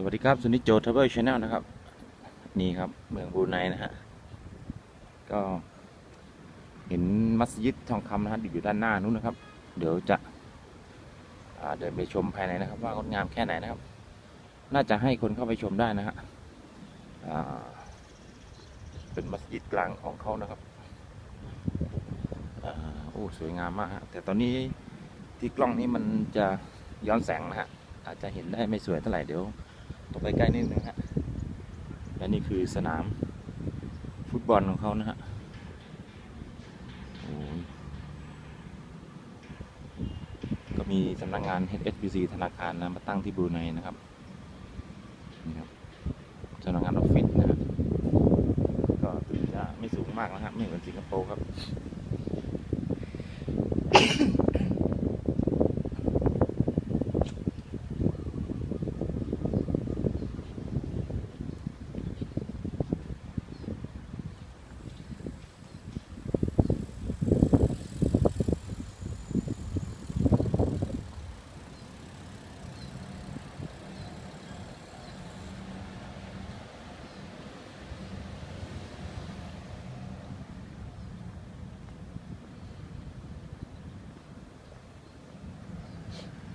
สวัสดีครับ สุนิจโจทเบิลชาแนลนะครับ นี่ครับ เมืองบูไนนะฮะ ก็ เห็นมัสยิดทองคำนะฮะอยู่ด้านหน้านู้นนะครับ เดี๋ยวจะเดินไปชมภายในนะครับ ว่างดงามแค่ไหนนะครับ น่าจะให้คนเข้าไปชมได้นะฮะเป็นมัสยิดกลางของเขานะครับอโอ้สวยงามมากฮะแต่ตอนนี้ที่กล้องนี้มันจะย้อนแสงนะฮะอาจจะเห็นได้ไม่สวยเท่าไหร่เดี๋ยว ต้องไปใกล้นิดนึงฮะและนี่คือสนามฟุตบอลของเขานะฮะก็มีสำนักงาน HSBC ธนาคารนะมาตั้งที่บรูไนนะครับนี่ครับสำนักงานออฟฟิศนะฮะก็ตึกจะไม่สูงมากนะครับไม่เหมือนสิงคโปร์ครับ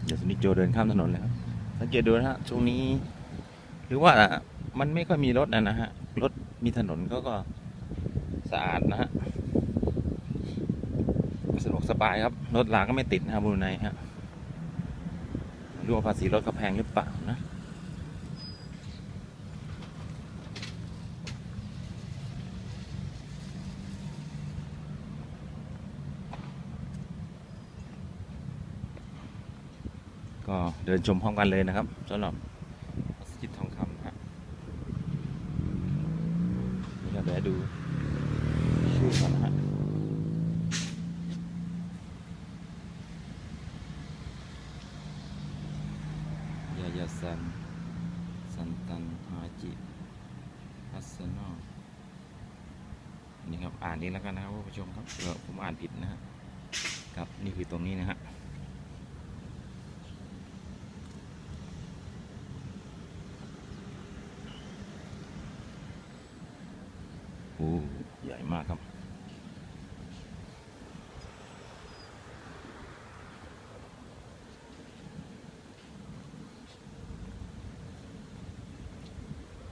เดี๋ยวสนิจโจเดินข้ามถนนเลยครับ สังเกตดูนะฮะ ช่วงนี้ หรือว่ามันไม่ค่อยมีรถนะนะฮะ รถมีถนนก็ก็สะอาดนะฮะ สะดวกสบายครับ รถลาก็ไม่ติดนะครับบรูไนฮะไม่รู้ว่าภาษีรถก็แพงหรือเปล่านะ ก็เดินชมพร้อมกันเลยนะครับสำหรับมัสยิดทองคำนะฮะนี่ก็เดี๋ยวดูชื่อก่อนนะฮะยายาซันสันตันฮาจิฮัสนอนี่ครับอ่านนี้แล้วกันนะครับผู้ชมครับเผื่อผมอ่านผิดนะฮะครับนี่คือตรงนี้นะฮะ โอ้ให ญ่มากครับ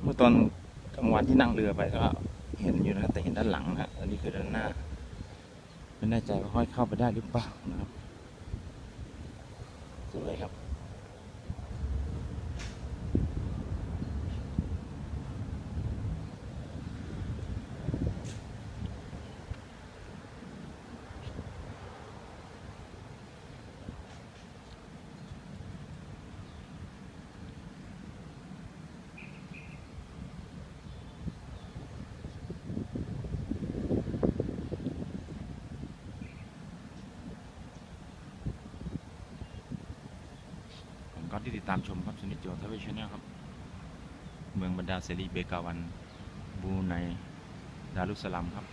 เมื่อตอนกลางวันที่นั่งเรือไปก็เห็นอยู่นะแต่เห็นด้านหลังนะฮะอันนี้คือด้านหน้า ไม่แน่ใจว่าค่อยเข้าไปได้หรือเปล่านะครับสวยครับ ก็ที่ติดตามชมครับสนิทโจทวีชแนลครับ เมืองบรรดาเสรีเบกาวัน บูไนดารุสสลามครับ